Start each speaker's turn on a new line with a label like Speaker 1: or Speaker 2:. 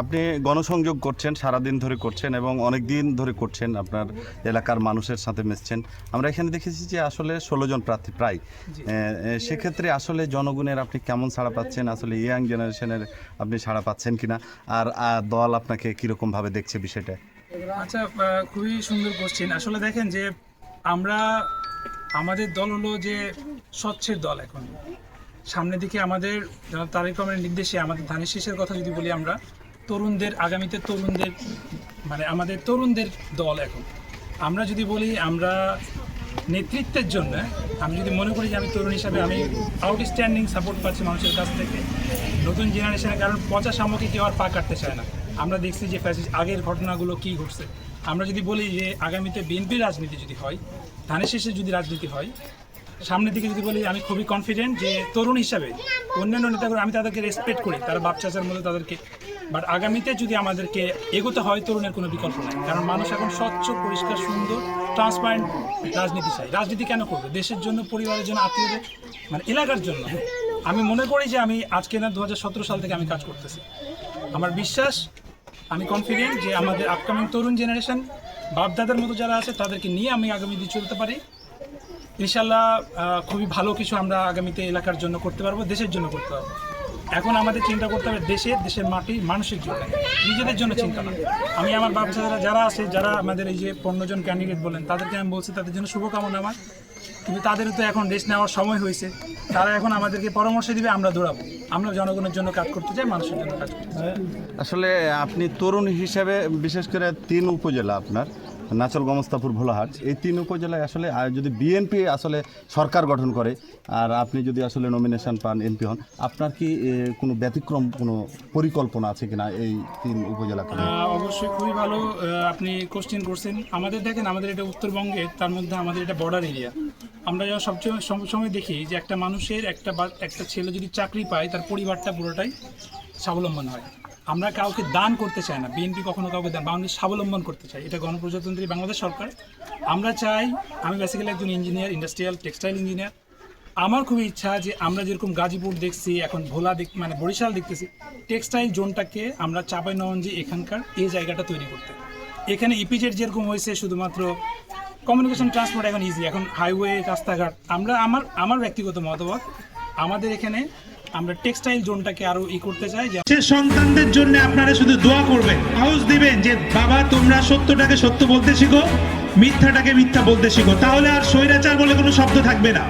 Speaker 1: আপনি গণসংযোগ করছেন সারাদিন ধরে করছেন এবং অনেক দিন ধরে করছেন আপনার এলাকার মানুষের সাথে মিশছেন। আমরা এখানে দেখেছি যে আসলে ষোলো জন প্রার্থী প্রায়। সেক্ষেত্রে আসলে জনগণের আপনি কেমন ছাড়া পাচ্ছেন? আসলে ইয়াং জেনারেশনের আপনি ছাড়া পাচ্ছেন কিনা? আর দল আপনাকে কীরকমভাবে দেখছে বিষয়টা?
Speaker 2: আচ্ছা খুবই সুন্দর কোশ্চেন আসলে দেখেন যে আমরা আমাদের দল হলো যে স্বচ্ছের দল এখন। সামনের দিকে আমাদের তারেক রহমানের নির্দেশে আমাদের ধানের শীষের কথা যদি বলি আমরা তরুণদের, আগামীতে তরুণদের মানে আমাদের তরুণদের দল এখন। আমরা যদি বলি আমরা নেতৃত্বের জন্য, আমি যদি মনে করি যে আমি তরুণ হিসাবে আমি আউটস্ট্যান্ডিং সাপোর্ট পাচ্ছি মানুষের কাছ থেকে, নতুন জেনারেশনের কারণ পচা সামগ্রী কেউ আর পা কাটতে চায় না। আমরা দেখছি যে ফ্যাসিস আগের ঘটনাগুলো কি ঘটছে। আমরা যদি বলি যে আগামীতে বিএনপির রাজনীতি যদি হয়, ধানের শেষে যদি রাজনীতি হয়, সামনের দিকে যদি বলি আমি খুবই কনফিডেন্ট যে তরুণ হিসাবে অন্যান্য নেতাগুলো, আমি তাদেরকে রেসপেক্ট করি, তারা বাপ চাচার মধ্যে তাদেরকে বাট আগামীতে যদি আমাদেরকে এগোতে হয়, তরুণের কোনো বিকল্প নাই। কারণ মানুষ এখন স্বচ্ছ, পরিষ্কার, সুন্দর ট্রান্সপারেন্ট রাজনীতি চাই রাজনীতি কেন করবে? দেশের জন্য, পরিবারের জন্য, আত্মীয়দের মানে এলাকার জন্য আমি মনে করি যে আমি আজকে না দু হাজার সতেরো সাল থেকে আমি কাজ করতেছি। আমার বিশ্বাস, আমি কনফিডেন্ট যে আমাদের আপকামিং তরুণ জেনারেশন বাপদাদার মতো যারা আছে, তাদেরকে নিয়ে আমি আগামী দিন চলতে পারি। ইনশাল্লাহ খুবই ভালো কিছু আমরা আগামীতে এলাকার জন্য করতে পারব, দেশের জন্য করতে পারব। এখন আমাদের চিন্তা করতে হবে দেশের দেশের মাটি মানুষের জন্য, নিজেদের জন্য চিন্তা না। আমি আমার বাচ্চারা যারা আছে, যারা আমাদের এই যে পনেরো জন ক্যান্ডিডেট বলেন, তাদেরকে আমি বলছি তাদের জন্য শুভকামনা আমার। কিন্তু তাদেরও তো এখন রেস্ট নেওয়ার সময় হয়েছে। তারা এখন আমাদেরকে পরামর্শ দিবে, আমরা দৌড়াবো। আমরা জনগণের জন্য কাজ করতে চাই, মানুষের জন্য কাজ করতে চাই।
Speaker 1: আসলে আপনি তরুণ হিসেবে, বিশেষ করে তিন উপজেলা আপনার। নাচল গমস্তাপুর ভোলাহাট, এই তিন উপজেলায় আসলে যদি বিএনপি আসলে সরকার গঠন করে, আর আপনি যদি আসলে নমিনেশন পান এমপি হন, আপনার কি কোনো ব্যতিক্রম, কোনো পরিকল্পনা আছে কিনা এই তিন উপজেলা
Speaker 2: অবশ্যই খুবই ভালো আপনি কোশ্চেন করছেন। আমাদের দেখেন, আমাদের এটা উত্তরবঙ্গে, তার মধ্যে আমাদের এটা বর্ডার এরিয়া আমরা যখন সবচেয়ে সবসময় দেখি যে একটা মানুষের একটা একটা ছেলে যদি চাকরি পায়, তার পরিবারটা পুরোটাই স্বাবলম্বন হয়। আমরা কাউকে দান করতে চাই না, বিএনপি কখনো কাউকে দান, বাংলাদেশ স্বাবলম্বন করতে চাই, এটা গণপ্রজাতন্ত্রী বাংলাদেশ সরকার। আমরা চাই, আমি বেসিক্যালি একজন ইঞ্জিনিয়ার ইন্ডাস্ট্রিয়াল টেক্সটাইল ইঞ্জিনিয়ার আমার খুবই ইচ্ছা যে আমরা যেরকম গাজীপুর দেখছি, এখন ভোলা দেখ মানে বরিশাল দেখতেছি টেক্সটাইল জোনটাকে আমরা চাপাই নবঞ্জি এখানকার এই জায়গাটা তৈরি করতে। এখানে ইপিজেড যেরকম হয়েছে, শুধুমাত্র কমিউনিকেশন ট্রান্সপোর্ট এখন ইজি এখন হাইওয়ে রাস্তাঘাট। আমরা, আমার আমার ব্যক্তিগত মতামত, আমাদের এখানে আমরা টেক্সটাইল জোনটাকে আরও ই করতে চাই, যে
Speaker 3: সন্তানদের জন্য আপনারা শুধু দোয়া করবেন। হাউস দিবেন যে, বাবা, তোমরা সত্যটাকে সত্য বলতে শিখো, মিথ্যাটাকে মিথ্যা বলতে শিখো। তাহলে আর স্বৈরাচার বলে কোনো শব্দ থাকবে না।